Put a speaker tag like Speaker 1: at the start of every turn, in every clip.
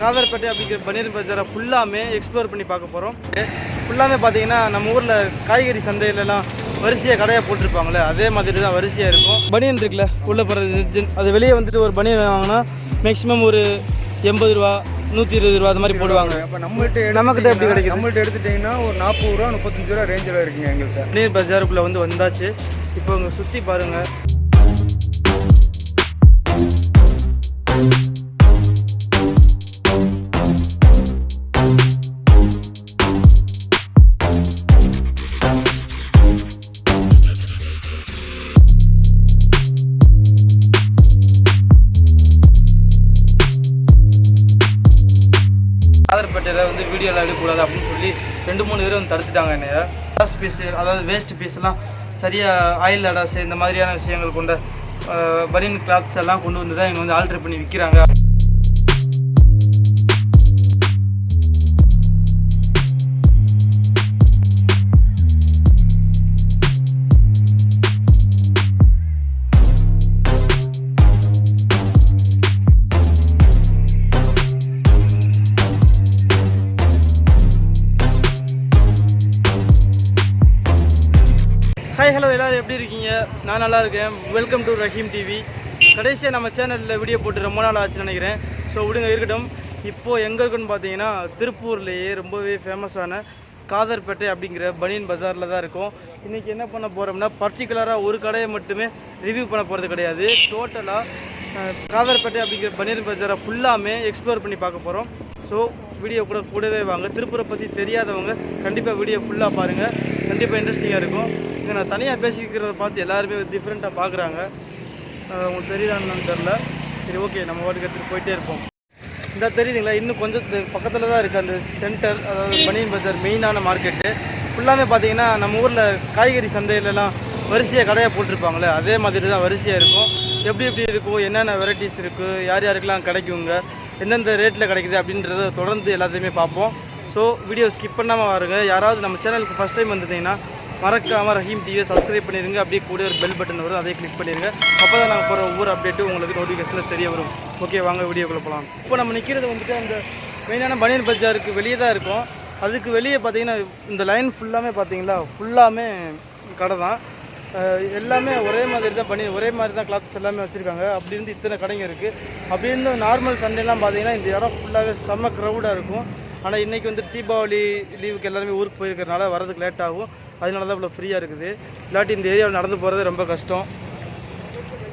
Speaker 1: காதர்பேட்டை அப்படிங்கிற பனீர் பஜாரை ஃபுல்லாமே எக்ஸ்ப்ளோர் பண்ணி பார்க்க போகிறோம் ஃபுல்லாமே பார்த்தீங்கன்னா நம்ம ஊரில் காய்கறி சந்தையிலலாம் வரிசையாக கடையாக போட்டிருப்பாங்களே அதே மாதிரி தான் வரிசையாக இருக்கும். பனியன் இருக்குல்ல உள்ளே போகிற அது வெளியே வந்துட்டு ஒரு பனியன் வாங்கினா மேக்ஸிமம் ஒரு எண்பது ரூபா நூற்றி இருபது ரூபா அது மாதிரி போடுவாங்க.
Speaker 2: அப்போ நம்மகிட்ட
Speaker 1: நம்மகிட்ட எப்படி கிடைக்குது?
Speaker 2: நம்மகிட்ட எடுத்துட்டிங்கன்னா ஒரு நாற்பது ரூபா முப்பத்தஞ்சு ரூபா ரேஞ்சில் இருக்குங்க எங்கள்கிட்ட
Speaker 1: பனீர் பஜாருக்குள்ளே வந்து வந்தாச்சு. இப்போ இங்கே சுற்றி பாருங்கள் ஆதரப்பேட்டையில் வந்து வீடியோவில் எடுக்கக்கூடாது அப்படின்னு சொல்லி ரெண்டு மூணு பேர் வந்து தடுத்துட்டாங்க என்னைய. லாஸ்ட் பீஸ் அதாவது வேஸ்ட் பீஸ்லாம் சரியாக ஆயில் அடாஸ் இந்த மாதிரியான விஷயங்கள் கொண்ட பனியன் கிளாத்ஸ் எல்லாம் கொண்டு வந்து தான் இங்கே வந்து ஆல்ட்ரு பண்ணி விற்கிறாங்க ஹாய் ஹலோ எல்லோரும். எப்படி இருக்கீங்க? நான் நல்லா இருக்கேன். வெல்கம் டு ரஹீம் டிவி கடைசியாக நம்ம சேனலில் வீடியோ போட்டு ரொம்ப நாள் ஆச்சுன்னு நினைக்கிறேன். ஸோ விடுங்க இருக்கட்டும். இப்போது எங்கே இருக்குன்னு பார்த்தீங்கன்னா திருப்பூர்லேயே ரொம்பவே ஃபேமஸான காதர்பேட்டை அப்படிங்கிற பனியன் பஜாரில் தான் இருக்கும். இன்றைக்கி என்ன பண்ண போகிறோம்னா பர்டிகுலராக ஒரு கடையை மட்டுமே ரிவ்யூ பண்ண போகிறது கிடையாது. டோட்டலாக காதர்பேட்டை அப்படிங்கிற பனியன் பஜாரை ஃபுல்லாமே எக்ஸ்ப்ளோர் பண்ணி பார்க்க போகிறோம் ஸோ வீடியோ கூட கூடவே வாங்க. திருப்பூரை பற்றி தெரியாதவங்க கண்டிப்பாக வீடியோ ஃபுல்லாக பாருங்கள் கண்டிப்பாக இன்ட்ரெஸ்டிங்காக இருக்கும். இங்கே நான் தனியாக பேசிக்கிறத பார்த்து எல்லாருமே டிஃப்ரெண்ட்டாக பார்க்குறாங்க உங்களுக்கு தெரியுதான்னு தெரில சரி ஓகே நம்ம வாட்டுக்கு எடுத்துகிட்டு போயிட்டே இருப்போம். இந்த தெரியுதுங்களா? இன்னும் கொஞ்சம் பக்கத்தில் தான் இருக்குது அந்த சென்டர் அதாவது பனியன் பஜார் மெயினான மார்க்கெட்டு ஃபுல்லாமே பார்த்தீங்கன்னா நம்ம ஊரில் காய்கறி சந்தையிலலாம் வரிசையாக கடையாக போட்டிருப்பாங்களே அதே மாதிரி தான் வரிசையாக இருக்கும். எப்படி எப்படி இருக்கும்? என்னென்ன வெரைட்டிஸ் இருக்குது யார் யாருக்கெல்லாம் கிடைக்குங்க? எந்தெந்த ரேட்டில் கிடைக்குது அப்படின்றத தொடர்ந்து எல்லாத்தையுமே பார்ப்போம். ஸோ வீடியோ ஸ்கிப் பண்ணாமல் வாருங்க. யாராவது நம்ம சேனலுக்கு ஃபஸ்ட் டைம் வந்துட்டீங்கன்னா மறக்காமல் ரஹீம் டிவியை சப்ஸ்கிரைப் பண்ணிடுங்க அப்படியே கூட ஒரு பெல் பட்டன் வரும். அதே கிளிக் பண்ணிடுங்க அப்போ தான் நாங்கள் போகிற ஒவ்வொரு அப்டேட்டும் உங்களுக்கு நோட்டிஃபிகேஷனில் தெரிய வரும். ஓகே வாங்க வீடியோக்குள்ளே போகலாம் இப்போ நம்ம நிற்கிறது வந்துட்டு அந்த மெயினான பனியன் பஜாருக்கு வெளியே தான் இருக்கும். அதுக்கு வெளியே பார்த்தீங்கன்னா இந்த லைன் ஃபுல்லாமே பார்த்தீங்களா? ஃபுல்லாமே கடை தான். எல்லாமே ஒரே மாதிரி தான் பண்ணி ஒரே மாதிரி தான் கிளாத்ஸ் எல்லாமே வச்சுருக்காங்க. அப்படி இருந்து இத்தனை கடைங்க இருக்குது அப்படி இருந்து நார்மல் சண்டேலாம் பார்த்தீங்கன்னா இந்த இடம் ஃபுல்லாகவே செம்ம க்ரௌடாக இருக்கும். ஆனால் இன்றைக்கி வந்து தீபாவளி லீவுக்கு எல்லாருமே ஊருக்கு போயிருக்கிறனால வரதுக்கு லேட் ஆகும். அதனால தான் இவ்வளோ ஃப்ரீயாக இருக்குது. இல்லாட்டி இந்த ஏரியாவில் நடந்து போகிறது ரொம்ப கஷ்டம்.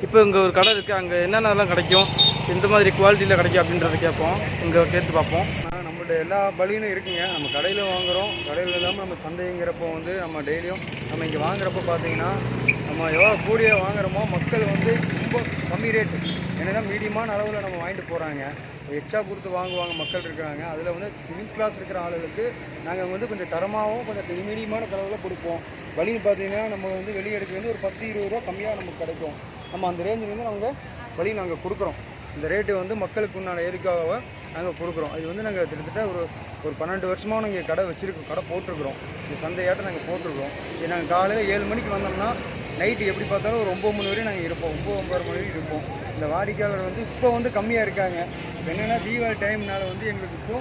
Speaker 1: இப்போ இங்கே ஒரு கடை இருக்குது அங்கே என்னென்னலாம் கிடைக்கும்? எந்த மாதிரி குவாலிட்டியில் கிடைக்கும் அப்படின்றத கேட்போம். இங்கே கேட்டு பார்ப்போம்.
Speaker 2: நம்மளோட நம்மள்ட்ட எல்லா பலியும் இருக்குங்க. நம்ம கடையில் வாங்குகிறோம் கடையில் இல்லாமல் நம்ம சந்தைங்கிறப்போ வந்து நம்ம டெய்லியும் நம்ம இங்கே வாங்குறப்போ பார்த்தீங்கன்னா நம்ம எவ்வளோ கூடிய வாங்குகிறோமோ மக்கள் வந்து ரொம்ப கம்மி ரேட்டு என்னென்னா மீடியமான அளவில் நம்ம வாங்கிட்டு போகிறாங்க எச்சா கொடுத்து வாங்குவாங்க மக்கள் இருக்கிறாங்க. அதில் வந்து மிடில் கிளாஸ் இருக்கிற ஆளுகளுக்கு நாங்கள் வந்து கொஞ்சம் தரமாகவும் கொஞ்சம் மீடியமான தரவில் கொடுப்போம். வழின்னு பார்த்தீங்கன்னா நம்ம வந்து வெளியே எடுக்க வந்து ஒரு பத்து இருபது ரூபா கம்மியாக நமக்கு கிடைக்கும். நம்ம அந்த ரேஞ்சிலேருந்து நாங்கள் வழி நாங்கள் கொடுக்குறோம். இந்த ரேட்டு வந்து மக்களுக்கு உண்டான ஏரிக்காவை நாங்கள் கொடுக்குறோம். இது வந்து நாங்கள் கிட்டத்தட்ட ஒரு ஒரு பன்னெண்டு வருஷமாக நாங்கள் கடை வச்சுருக்கோம். கடை போட்டிருக்கிறோம். இந்த சந்தையாட்டம் நாங்கள் போட்டிருக்கிறோம். இது நாங்கள் காலையில் ஏழு மணிக்கு வந்தோம்னா நைட்டு எப்படி பார்த்தாலும் ஒரு ஒம்பது மணி வரையும் நாங்கள் இருப்போம். ஒம்பது ஒம்பது மணி வரைக்கும் இருப்போம். இந்த வாடிக்கையாளர் வந்து இப்போ வந்து கம்மியாக இருக்காங்க. இப்போ என்னென்னா தீபாவளி டைம்னால வந்து எங்களுக்கு இப்போ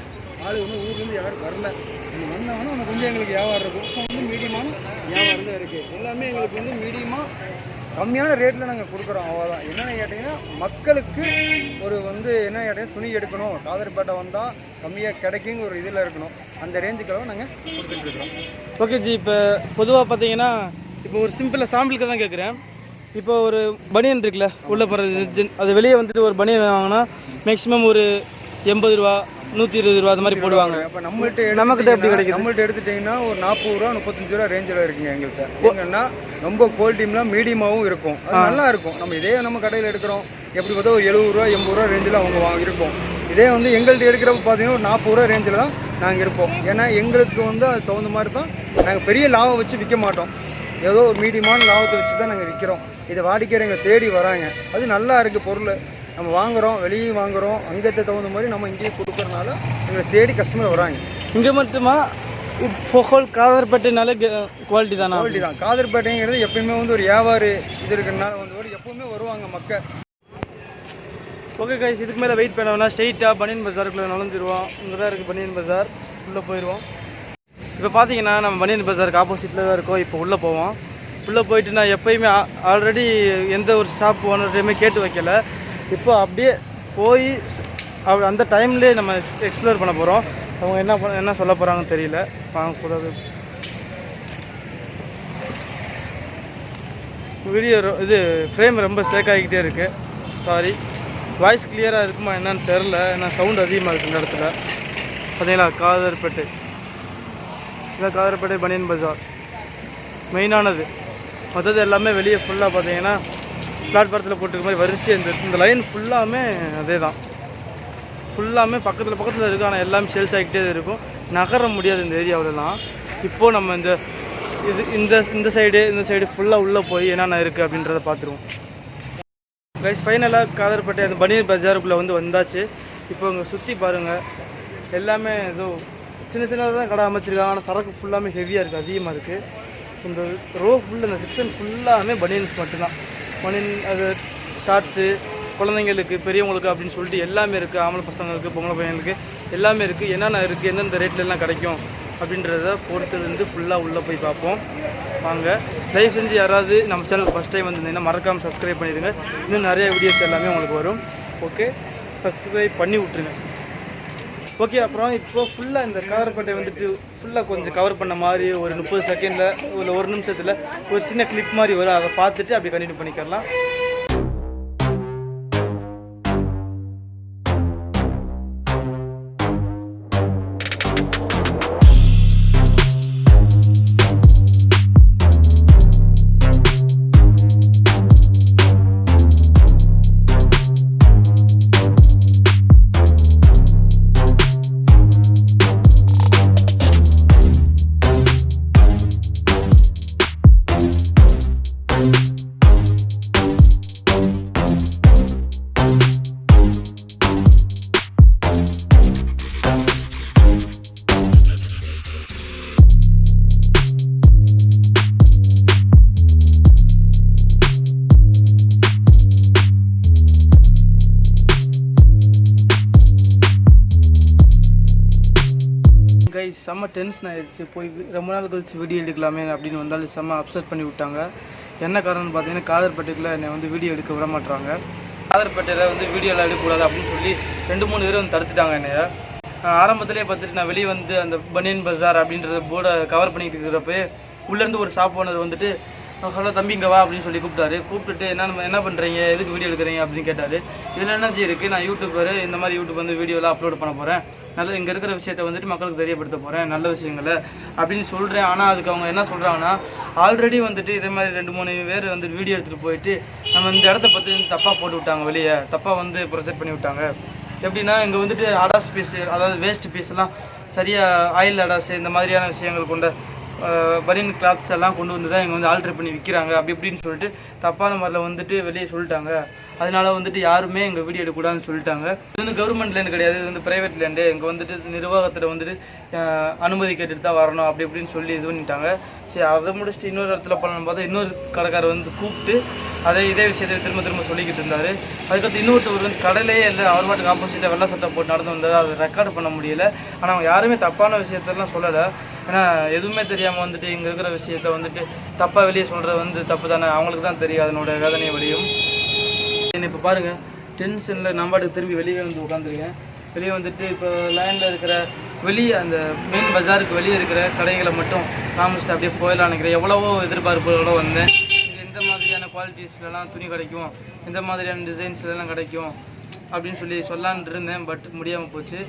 Speaker 2: ஆள் வந்து ஊர்லேருந்து யாரும் வரல. இங்கே வந்தாங்கன்னா ஒன்று கொஞ்சம் எங்களுக்கு வியாபாரம் இருக்கும். இப்போ வந்து மீடியமான வியாபாரம் தான் இருக்குது எல்லாமே எங்களுக்கு வந்து மீடியமாக கம்மியான ரேட்டில் நாங்கள் கொடுக்குறோம். அவ்வளோதான் என்னென்ன கேட்டிங்கன்னா மக்களுக்கு ஒரு வந்து என்ன கேட்டிங்கன்னா துணி எடுக்கணும். காதர்பேட்டை வந்தால் கம்மியாக கிடைக்குங்க ஒரு இதில் இருக்கணும். அந்த ரேஞ்சுக்காக நாங்கள் கொடுத்துட்ருக்குறோம்
Speaker 1: ஓகே ஜி இப்போ பொதுவாக பார்த்தீங்கன்னா இப்போ ஒரு சிம்பிளாக சாம்பிளுக்கு தான் கேட்குறேன் இப்போ ஒரு பனியன் இருக்குல்ல உள்ளே போகிற அது வெளியே வந்துட்டு ஒரு பனியன் வாங்கினா மேக்ஸிமம் ஒரு எண்பது ரூபா நூற்றி இருபது ரூபா அது மாதிரி போடுவாங்க.
Speaker 2: இப்போ நம்மள்ட்ட
Speaker 1: நம்மக்கிட்ட எப்படி கிடைக்குது?
Speaker 2: நம்மள்ட்ட எடுத்துட்டிங்கன்னா ஒரு நாற்பது ரூபா முப்பத்தஞ்சு ரூபா ரேஞ்சில் இருக்குங்க எங்கள்கிட்ட எங்கன்னா ரொம்ப குவாலிட்டிலாம் மீடியமாகவும் இருக்கும். அது நல்லா இருக்கும். நம்ம இதே நம்ம கடையில் எடுக்கிறோம். எப்படி பார்த்தா ஒரு எழுபது ரூபா எண்பது ரூபா ரேஞ்சில் அவங்க வாங்க இருப்போம் இதே வந்து எங்கள்கிட்ட எடுக்கிறப்ப பார்த்தீங்கன்னா ஒரு நாற்பது ரூபா ரேஞ்சில் தான் நாங்கள் இருப்போம். ஏன்னா எங்களுக்கு வந்து அது தகுந்த மாதிரி தான் நாங்கள் பெரிய லாபம் வச்சு விற்க மாட்டோம். ஏதோ ஒரு மீடியமான லாபத்தை வச்சு தான் நாங்கள் விற்கிறோம் இதை வாடிக்கையாளங்க தேடி வராங்க. அது நல்லா இருக்குது பொருள். நம்ம வாங்குறோம் வெளியே வாங்குறோம் அங்கத்தை தகுந்த மாதிரி நம்ம இங்கேயே கொடுக்கறனால எங்களை தேடி கஸ்டமர் வராங்க.
Speaker 1: இங்கே மட்டுமா? ஹோல் காதர்பேட்டைனாலே குவாலிட்டி தானா?
Speaker 2: குவாலிட்டி தான். காதர்பேட்டைங்கிறது எப்பயுமே வந்து ஒரு வியாபாரி இது இருக்கிறனால வந்து ஒரு எப்பவுமே வருவாங்க மக்கள்.
Speaker 1: ஓகே கைஸ் இதுக்கு மேலே வெயிட் பண்ண ஸ்ட்ரெயிட்டாக பனியன் பஜாருக்குள்ளே நுழைஞ்சிருவோம். இங்கே தான் இருக்குது பனியன் பஜார். உள்ளே போயிடுவோம் இப்போ பார்த்தீங்கன்னா நம்ம பனியன் பஜாருக்கு ஆப்போசிட்டில் தான் இருக்கோம். இப்போ உள்ளே போவோம். உள்ளே போயிட்டு நான் எப்பயுமே ஆல்ரெடி எந்த ஒரு ஷாப் ஓனர்டையுமே கேட்டு வைக்கல. இப்போ அப்படியே போய் அந்த டைம்லேயே நம்ம எக்ஸ்ப்ளோர் பண்ண போகிறோம் அவங்க என்ன பண்ண என்ன சொல்ல போகிறாங்கன்னு தெரியல. வாங்க கூடாது வீடியோ இது ஃப்ரேம் ரொம்ப சேக் ஆகிக்கிட்டே இருக்குது சாரி வாய்ஸ் கிளியராக இருக்குமா என்னன்னு தெரில ஏன்னா சவுண்ட் அதிகமாக இருக்குது இந்த இடத்துல. பார்த்தீங்களா? காதர்பேட்டை. இதான் காதர்பேட்டை பனியன் பஜார். மெயினானது மற்றது எல்லாமே வெளியே ஃபுல்லாக பார்த்தீங்கன்னா பிளாட்ஃபாரத்தில் போட்டுருக்க மாதிரி வரிசை இந்த இந்த லைன் ஃபுல்லாமே அதே தான் ஃபுல்லாமே பக்கத்தில் பக்கத்தில் இருக்குது ஆனால் எல்லாமே சேல்ஸ் ஆகிக்கிட்டே இருக்கும். நகர முடியாது இந்த ஏரியாவிலலாம். இப்போது நம்ம இந்த இது இந்த இந்த சைடு இந்த சைடு ஃபுல்லாக உள்ளே போய் என்னென்ன இருக்குது அப்படின்றத பார்த்துருவோம். கைஸ் ஃபைனலாக காதர்பேட்டை அந்த பனியன் பஜாருக்குள்ளே வந்து வந்தாச்சு. இப்போ இங்கே சுற்றி பாருங்கள் எல்லாமே ஏதோ சின்ன சின்னதாக தான் கடை அமைச்சிருக்காங்க. ஆனால் சரக்கு ஃபுல்லாமே ஹெவியாக இருக்குது அதிகமாக இருக்குது இந்த ரோ ஃபுல்லாக இந்த செக்ஷன் ஃபுல்லாமே பனியன்ஸ் மட்டும்தான். பனியன் அது ஷார்ட்ஸு குழந்தைங்களுக்கு பெரியவங்களுக்கு அப்படின்னு சொல்லிட்டு எல்லாமே இருக்குது ஆம்பளை பசங்களுக்கு பொம்பளை பையனுக்கு எல்லாமே இருக்குது என்னென்ன இருக்குது எந்தெந்த ரேட்லலாம் எல்லாம் கிடைக்கும் அப்படின்றத பொறுத்தது வந்து ஃபுல்லாக உள்ளே போய் பார்ப்போம். வாங்க. தயவு செஞ்சு யாராவது நம்ம சேனல் ஃபஸ்ட் டைம் வந்திருந்தீங்கன்னா மறக்காமல் சப்ஸ்கிரைப் பண்ணிடுங்க. இன்னும் நிறைய வீடியோஸ் எல்லாமே உங்களுக்கு வரும். ஓகே சப்ஸ்கிரைப் பண்ணி விட்ருங்க ஓகே அப்புறம் இப்போ ஃபுல்லாக இந்த காரப்பேட்டை வந்துட்டு ஃபுல்லாக கொஞ்சம் கவர் பண்ண மாதிரி ஒரு முப்பது செகண்டில் இல்லை ஒரு நிமிஷத்தில் ஒரு சின்ன கிளிப் மாதிரி வரும். அதை பார்த்துட்டு அப்படியே கண்டினியூ பண்ணிக்கலாம் செம்ம டென்ஷன் ஆகிடுச்சு போய் ரொம்ப நாள் கழிச்சு வீடியோ எடுக்கலாமே அப்படின்னு வந்தாலும் செம்ம அப்செட் பண்ணி விட்டாங்க. என்ன காரணம்னு பார்த்தீங்கன்னா காதர்பேட்டைக்குள்ள என்னை வந்து வீடியோ எடுக்க விட மாட்டாங்க காதர்பேட்டையில் வந்து வீடியோலாம் எடுக்கக்கூடாது அப்படின்னு சொல்லி ரெண்டு மூணு பேர் வந்து தடுத்துட்டாங்க என்னைய. ஆரம்பத்திலே பார்த்துட்டு நான் வெளியே வந்து அந்த பனியன் பஜார் அப்படின்றத போர்டை கவர் பண்ணிக்கிட்டு இருக்கிறப்ப உள்ளேருந்து ஒரு ஷாப் ஓனர் வந்துட்டு ஹலோ தம்பி இங்கே வா அப்படின்னு சொல்லி கூப்பிட்டாரு. கூப்பிட்டுட்டு என்ன என்ன பண்ணுறீங்க எதுக்கு வீடியோ எடுக்கிறீங்க? அப்படின்னு கேட்டார். இதில் என்னச்சு இருக்குது நான் யூடியூபர் இந்த மாதிரி யூடியூப் வந்து வீடியோலாம் அப்லோட் பண்ண போகிறேன் நல்ல இங்கே இருக்கிற விஷயத்த வந்துட்டு மக்களுக்கு தெரியப்படுத்த போகிறேன் நல்ல விஷயங்களை அப்படின்னு சொல்கிறேன் ஆனால் அதுக்கு அவங்க என்ன சொல்கிறாங்கன்னா ஆல்ரெடி வந்துட்டு இதே மாதிரி ரெண்டு மூணு பேர் வந்து வீடியோ எடுத்துகிட்டு போயிட்டு நம்ம இந்த இடத்த பற்றி தப்பாக போட்டு விட்டாங்க வெளியே தப்பாக வந்து ப்ரொஜெக்ட் பண்ணி விட்டாங்க. எப்படின்னா இங்கே வந்துட்டு அடாஸ் பீஸ் அதாவது வேஸ்ட் பீஸ்லாம் சரியாக ஆயில் அடாஸ் இந்த மாதிரியான விஷயங்கள் கொண்ட பனியன் கிளாத்ஸ் எல்லாம் கொண்டு வந்து தான் இங்கே வந்து ஆல்ட்ரு பண்ணி விற்கிறாங்க அப்படி இப்படின்னு சொல்லிட்டு தப்பான முறையில் வந்துட்டு வெளியே சொல்லிட்டாங்க. அதனால வந்துட்டு யாருமே எங்கள் வீடியோ எடுக்கக்கூடாதுன்னு சொல்லிட்டாங்க. இது வந்து கவர்மெண்ட் லேண்ட் கிடையாது இது வந்து ப்ரைவேட் லேண்டு இங்கே வந்துட்டு நிர்வாகத்தில் வந்துட்டு அனுமதி கேட்டுட்டு தான் வரணும் அப்படி இப்படின்னு சொல்லி இது பண்ணிட்டாங்க. சரி அதை முடிச்சுட்டு இன்னொரு இடத்துல பண்ணணும் பார்த்தா இன்னொரு கடைக்காரர் வந்து கூப்பிட்டு அதே இதே விஷயத்தை திரும்ப திரும்ப சொல்லிக்கிட்டு இருந்தார். அதுக்கடுத்து இன்னொருத்தவர் வந்து கடையிலேயே இல்லை அவர் மாட்டுக்கு ஆப்போசிட்டாக வெள்ளை சட்டை போட்டு நடந்து வந்தார் அதை ரெக்கார்ட் பண்ண முடியல. ஆனால் அவங்க யாருமே தப்பான விஷயத்தெல்லாம் சொல்லலை. ஏன்னா எதுவுமே தெரியாமல் வந்துட்டு இங்கே இருக்கிற விஷயத்த வந்துட்டு தப்பாக வெளியே சொல்கிறது வந்து தப்பு தானே அவங்களுக்கு தான் தெரியும் அதனோட வேதனையை வழியும் என்ன இப்போ பாருங்கள் டென்ஷனில் நம்பாட்டுக்கு திரும்பி வெளியே வந்து உட்காந்துருக்கேன் வெளியே வந்துட்டு இப்போ லைனில் இருக்கிற வெளியே அந்த மெயின் பஜாருக்கு வெளியே இருக்கிற கடைகளை மட்டும் காமிச்சிட்டு அப்படியே போயிடலாம் நினைக்கிறேன். எவ்வளவோ எதிர்பார்ப்புகளோடு வந்தேன். இங்கே எந்த மாதிரியான குவாலிட்டிஸ்லலாம் துணி கிடைக்கும். எந்த மாதிரியான டிசைன்ஸ்லாம் கிடைக்கும் அப்படின்னு சொல்லி சொல்லலான்னு இருந்தேன் பட் முடியாமல் போச்சு.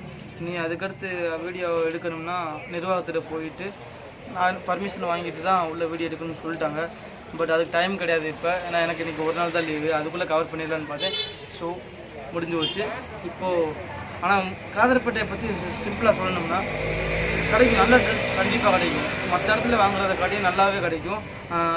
Speaker 1: நீ அதுக்கடுத்து வீடியோ எடுக்கணும்னா நிர்வாகத்தில் போயிட்டு நான் பர்மிஷன் வாங்கிட்டு தான் உள்ள வீடியோ எடுக்கணும்னு சொல்லிட்டாங்க. பட் அதுக்கு டைம் கிடையாது இப்போ. ஏன்னா எனக்கு இன்றைக்கி ஒரு நாள் தான் லீவு அதுக்குள்ளே கவர் பண்ணிடலான்னு பார்த்தேன். ஸோ முடிஞ்சு போச்சு. இப்போது ஆனால் காதர்பேட்டையை பற்றி சிம்பிளாக சொல்லணும்னா கிடைக்கும் நல்ல ட்ரெஸ் கண்டிப்பாக கிடைக்கும். மற்ற இடத்துல வாங்குறத காட்டியும் நல்லாவே கிடைக்கும்.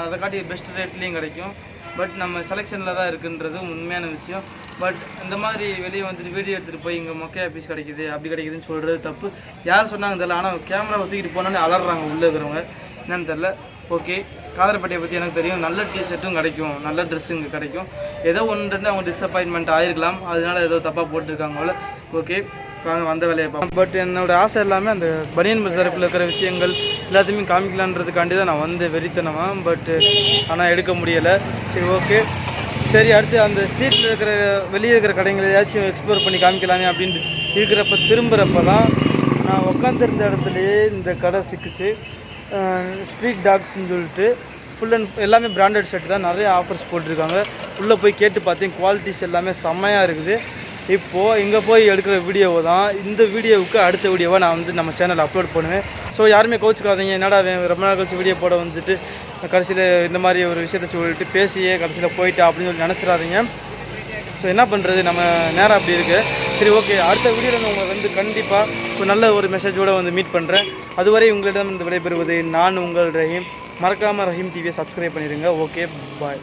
Speaker 1: அதை காட்டி பெஸ்ட் ரேட்லேயும் கிடைக்கும். பட் நம்ம செலெக்ஷனில் தான் இருக்குன்றது உண்மையான விஷயம். பட் இந்த மாதிரி வெளியே வந்துட்டு வீடியோ எடுத்துகிட்டு போய் இங்கே மொக்கையா பீஸ் கிடைக்குது அப்படி கிடைக்குதுன்னு சொல்கிறது தப்பு. யார் சொன்னாங்க தெரியல. ஆனால் கேமரா தூக்கிட்டு போனாலே அலறாங்க உள்ளே இருக்கிறவங்க. என்னன்னு தெரில ஓகே. காதரப்பட்டியை பற்றி எனக்கு தெரியும். நல்ல டிஷர்ட்டும் கிடைக்கும். நல்ல ட்ரெஸ் இங்கே கிடைக்கும். ஏதோ ஒன்று அவங்க டிஸப்பாயின்மெண்ட் ஆயிருக்கலாம். அதனால ஏதோ தப்பாக போட்டிருக்காங்க போல். ஓகே. வாங்க வந்த வேலையை பார்ப்போம். பட் என்னோட ஆசை எல்லாமே அந்த பனியன் பஜாருக்குள்ள இருக்கிற விஷயங்கள் எல்லாத்தையுமே காமிக்கலான்றதுக்காண்டி தான் நான் வந்து வெறித்தனமாக பட் ஆனால் எடுக்க முடியலை. சரி ஓகே. சரி அடுத்து அந்த ஸ்ட்ரீட்டில் இருக்கிற வெளியே இருக்கிற கடைங்களை ஏதாச்சும் எக்ஸ்ப்ளோர் பண்ணி காமிக்கலாமே அப்படின்ட்டு இருக்கிறப்ப திரும்புகிறப்ப தான் நான் உட்காந்துருந்த இடத்துலையே இந்த கடை சிக்கிச்சு. ஸ்ட்ரீட் டாக்ஸ்ன்னு சொல்லிட்டு ஃபுல் அண்ட் எல்லாமே பிராண்டட் ஷர்ட் தான். நிறைய ஆஃபர்ஸ் போட்டிருக்காங்க. உள்ளே போய் கேட்டு பார்த்தேன் குவாலிட்டிஸ் எல்லாமே செம்மையாக இருக்குது. இப்போது இங்கே போய் எடுக்கிற வீடியோவை தான். இந்த வீடியோவுக்கு அடுத்த வீடியோவை நான் வந்து நம்ம சேனலில் அப்லோட் பண்ணுவேன். ஸோ யாருமே கோச்சுக்காதீங்க என்னடா ரொம்ப நாள் கழிச்சு வீடியோ போட வந்துட்டு கடைசியில் இந்த மாதிரி ஒரு விஷயத்த சொல்லிட்டு பேசியே கடைசியில் போயிட்டா அப்படின்னு சொல்லி நினச்சிடாதீங்க. ஸோ என்ன பண்ணுறது நம்ம நேரம் அப்படி இருக்குது சரி ஓகே அடுத்த வீடியோவில் உங்களை வந்து கண்டிப்பாக ஒரு நல்ல ஒரு மெசேஜோடு வந்து மீட் பண்ணுறேன் அதுவரை உங்களிடம் வந்து விடைபெறுவது நான் உங்கள் ரஹீம். மறக்காமல் ரஹீம் டிவியை சப்ஸ்கிரைப் பண்ணிடுங்க. Okay bye